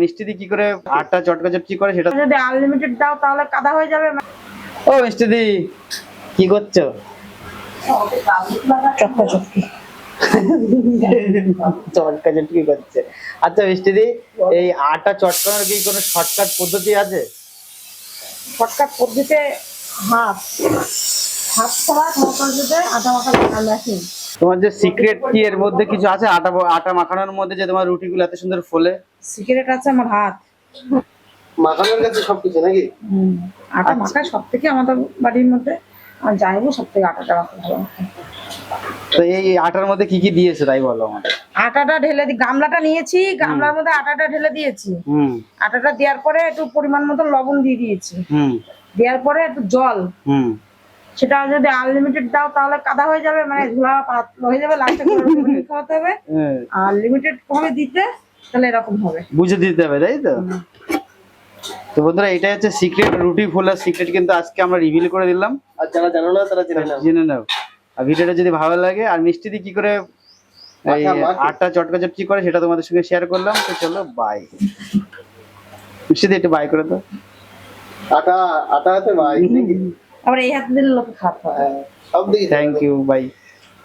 মিষ্টি দি কি করে আটটা চটকা চটকি করে সেটা যদি আনলিমিটেড দাও তাহলে কাদা হয়ে যাবে ও মিষ্টি দি কি করছ? চটকা চটকি। চটকা চটকি করছে। আচ্ছা মিষ্টি দি এই আটা চটকানোর কি কোনো শর্টকাট পদ্ধতি আছে? শর্টকাট পদ্ধতিতে হাত হাত ছাড়া কোনো পদ্ধতিতে আটা মাখা লাগানো আছে তোমার যে সিক্রেট কি এর মধ্যে কিছু আছে? আটা আটা মাখানোর মধ্যে যে তোমার রুটিগুলো এত সুন্দর ফোলে? সিক্রেট আছে আমার হাত। মাখানোর কাছে সবকিছু নাকি? আটা মাখা সব থেকে আমাদের বাড়ির মধ্যে। আর যাইবো সব থেকে আটাটা মাখা ভালো। তো এই আটার মধ্যে কি কি দিয়েছে তাই বলো আমাদের আটাটা ঢেলে দি গামলাটা নিয়েছি গামলার মধ্যে আটাটা ঢেলে দিয়েছি। হুম। আটাটা দেওয়ার পরে একটু পরিমাণ মতো লবণ দিয়ে দিয়েছি। হুম। দেওয়ার পরে একটু জল। হুম। সেটা যদি আনলিমিটেড দাও তাহলে কাদা হয়ে যাবে মানে ধুলা পাতলা হয়ে যাবে লাস্টে খাওয়াতে হবে। হ্যাঁ, আর লিমিটেড কমে দিতে তাহলে এরকম হবে। বুঝে দিতে হবে তাই তো? তো বন্ধুরা এটাই হচ্ছে সিক্রেট রুটি ফোলার সিক্রেট কিন্তু আজকে আমরা রিভিল করে দিলাম। আর যারা জানো না তারা জেনে নাও। জেনে নাও। আর ভিডিওটা যদি ভালো লাগে আর মিষ্টি দিয়ে কি করে এই আটটা চটকা চটকি করে সেটা তোমাদের সঙ্গে শেয়ার করলাম তো চলো বাই মিষ্টি দিয়ে একটু বাই করে দাও। আটা আটা হাতে বাই নাকি? আবার এই হাত দিলে লোকে খারাপ হয়। Thank you by